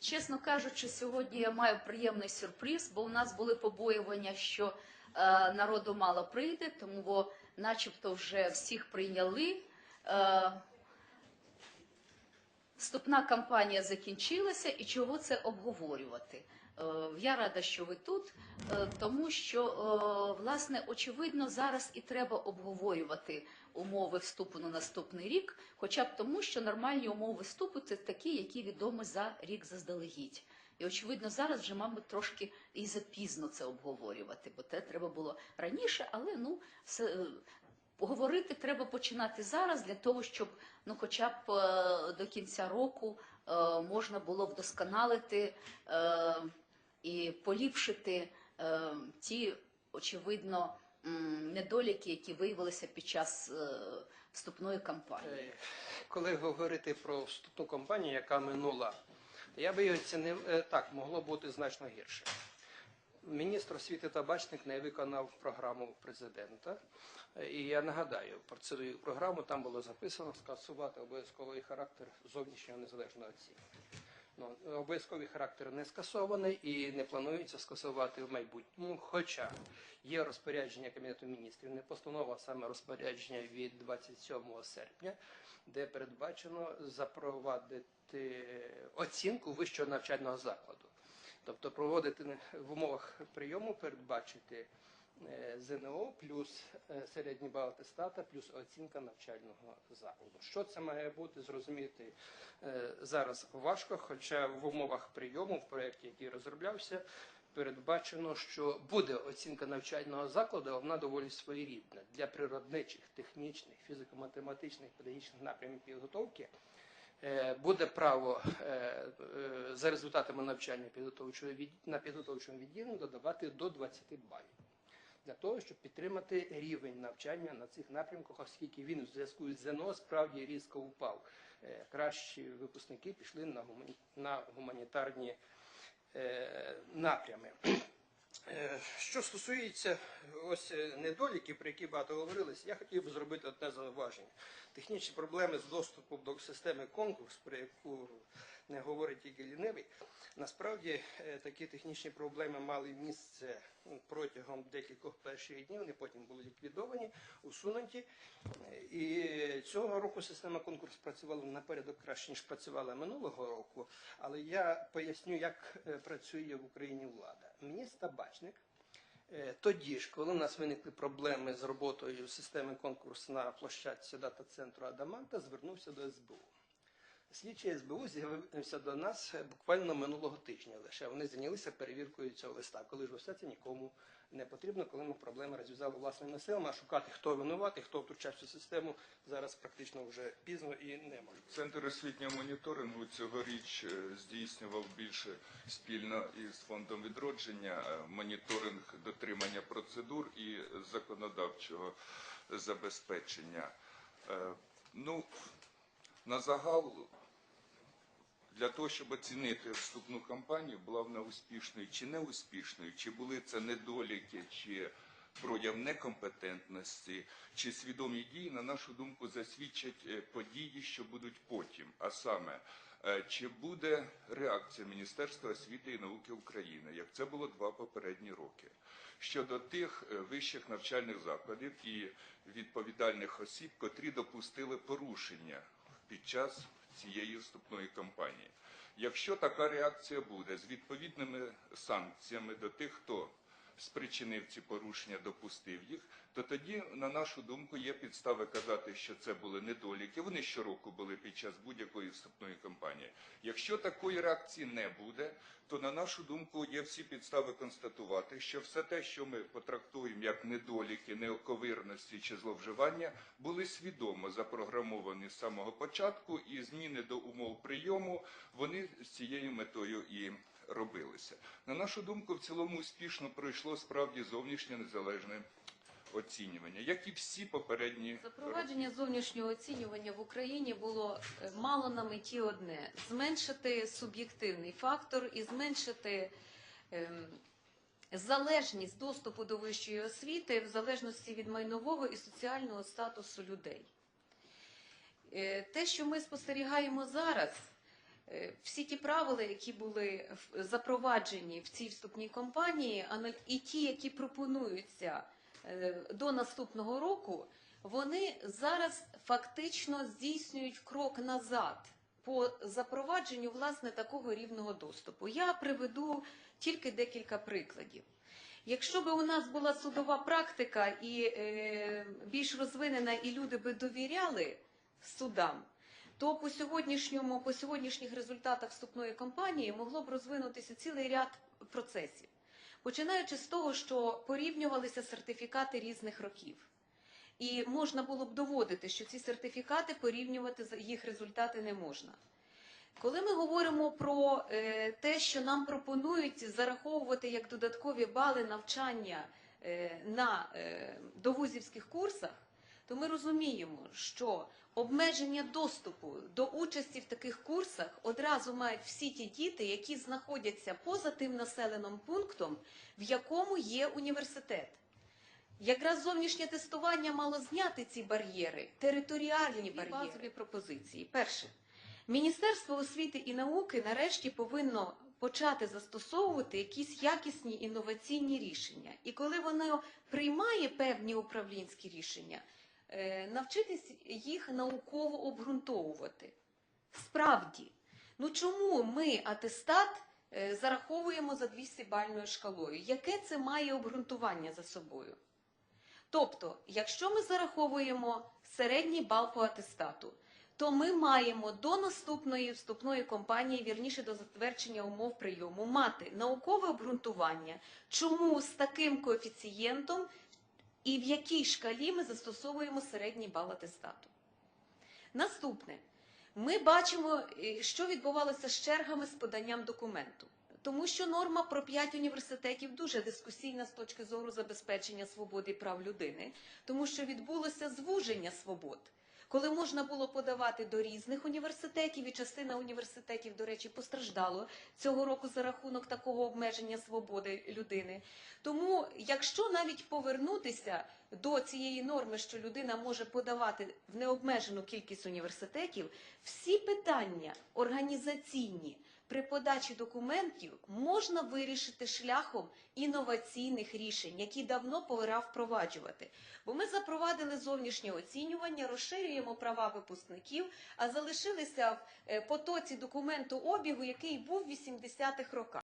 чесно кажучи, сьогодні я маю приємний сюрприз, бо у нас були побоювання, що е, народу мало прийде, тому начебто вже всіх прийняли. Е, Вступна кампанія закінчилася, і чого це обговорювати? Е, Я рада, що ви тут, е, тому що е, власне очевидно зараз і треба обговорювати умови вступу на наступний рік, хоча б тому, що нормальні умови вступу це такі, які відомі за рік заздалегідь. І очевидно, зараз вже, мабуть, трошки і запізно це обговорювати, бо це треба було раніше, але ну говорити треба починати зараз для того, щоб ну, хоча б е, до кінця року е, можна було вдосконалити е, і поліпшити ті, очевидно, недоліки, які виявилися під час вступної кампанії. Коли говорити про вступну кампанію, яка минула, я би її оцінив так, могло бути значно гірше. Міністр освіти Табачник не виконав програму президента. Е, І я нагадаю, про цю програму там було записано скасувати обов'язковий характер зовнішнього незалежного оцінювання. Ну, обов'язковий характер не скасований і не планується скасувати в майбутньому. Хоча є розпорядження Кабінету міністрів, не постанова, а саме розпорядження від 27 серпня, де передбачено запровадити оцінку вищого навчального закладу. Тобто проводити в умовах прийому, передбачити е, ЗНО плюс е, середній бал атестата, плюс оцінка навчального закладу. Що це має бути, зрозуміти е, зараз важко, хоча в умовах прийому, в проєкті, який розроблявся, передбачено, що буде оцінка навчального закладу, вона доволі своєрідна для природничих, технічних, фізико-математичних, педагогічних напрямів підготовки. Е, Буде право е, е, за результатами навчання підготовчого на підготовчому відділенні додавати до 20 балів для того, щоб підтримати рівень навчання на цих напрямках, оскільки він у зв'язку з ЗНО справді різко впав. Кращі випускники пішли на гумані- гуманітарні напрями. Е, Що стосується ось е, недоліків, про які багато говорилось, я хотів би зробити одне зауваження. Технічні проблеми з доступом до системи конкурс, про яку не говорить тільки лінивий. Насправді е, такі технічні проблеми мали місце ну, протягом декількох перших днів, вони потім були ліквідовані, усунуті. І цього року система конкурс працювала напередок краще, ніж працювала минулого року. Але я поясню, як е, працює в Україні влада. Міністр Табачник Е, Тоді ж, коли у нас виникли проблеми з роботою системи конкурсу на площадці дата-центру Адаманта, звернувся до СБУ. Слідчий СБУ з'явився до нас буквально минулого тижня лише. Вони зайнялися перевіркою цього листа, коли ж все це нікому не потрібно, коли ми проблеми розв'язали власними силами, а шукати, хто винуватий, хто втручався в систему, зараз практично вже пізно і не може. Центр освітнього моніторингу цьогоріч е, здійснював більше спільно із фондом відродження е, моніторинг дотримання процедур і законодавчого забезпечення. Е, Ну, на загал, для того, щоб оцінити вступну кампанію, була вона успішною чи неуспішною, чи були це недоліки, чи прояв некомпетентності, чи свідомі дії, на нашу думку, засвідчать е, події, що будуть потім. А саме, е, чи буде реакція Міністерства освіти і науки України, як це було два попередні роки, щодо тих е, вищих навчальних закладів і відповідальних осіб, котрі допустили порушення під час цієї вступної кампанії. Якщо така реакція буде з відповідними санкціями до тих, хто спричинив ці порушення, допустив їх, то тоді, на нашу думку, є підстави казати, що це були недоліки. Вони щороку були під час будь-якої вступної кампанії. Якщо такої реакції не буде, то на нашу думку є всі підстави констатувати, що все те, що ми потрактуємо як недоліки, неоковирності чи зловживання, були свідомо запрограмовані з самого початку, і зміни до умов прийому вони з цією метою і робилися. На нашу думку, в цілому успішно пройшло справді зовнішнє незалежне оцінювання, як і всі попередні роки. Запровадження зовнішнього оцінювання в Україні було е, мало на меті одне зменшити суб'єктивний фактор і зменшити ем, залежність доступу до вищої освіти в залежності від майнового і соціального статусу людей. Е, Те, що ми спостерігаємо зараз, всі ті правила, які були запроваджені в цій вступній кампанії, і ті, які пропонуються е, до наступного року, вони зараз фактично здійснюють крок назад по запровадженню власне такого рівного доступу. Я приведу тільки декілька прикладів. Якщо б у нас була судова практика і е, більш розвинена, і люди би довіряли судам, то по сьогоднішньому, по сьогоднішніх результатах вступної кампанії могло б розвинутися цілий ряд процесів, починаючи з того, що порівнювалися сертифікати різних років. І можна було б доводити, що ці сертифікати порівнювати їх результати не можна. Коли ми говоримо про е, те, що нам пропонують зараховувати як додаткові бали навчання е, на е, довузівських курсах, то ми розуміємо, що обмеження доступу до участі в таких курсах одразу мають всі ті діти, які знаходяться поза тим населеним пунктом, в якому є університет. Якраз зовнішнє тестування мало зняти ці бар'єри, територіальні бар'єри. базові пропозиції. Перше, Міністерство освіти і науки нарешті повинно почати застосовувати якісь якісні інноваційні рішення. І коли воно приймає певні управлінські рішення, навчитись їх науково обґрунтовувати. Справді, ну чому ми атестат е, зараховуємо за 200-бальною шкалою? Яке це має обґрунтування за собою? Тобто, якщо ми зараховуємо середній бал по атестату, то ми маємо до наступної вступної кампанії, вірніше до затвердження умов прийому, мати наукове обґрунтування, чому з таким коефіцієнтом і в якій шкалі ми застосовуємо середній бал атестату. Наступне. Ми бачимо, е, що відбувалося з чергами з поданням документу. Тому що норма про п'ять університетів дуже дискусійна з точки зору забезпечення свободи і прав людини, тому що відбулося звуження свобод. Коли можна було подавати до різних університетів, і частина університетів, до речі, постраждало цього року за рахунок такого обмеження свободи людини. Тому, якщо навіть повернутися до цієї норми, що людина може подавати в необмежену кількість університетів, всі питання організаційні при подачі документів можна вирішити шляхом інноваційних рішень, які давно пора впроваджувати. Бо ми запровадили зовнішнє оцінювання, розширюємо права випускників, а залишилися в потоці документу обігу, який був в 80-х роках.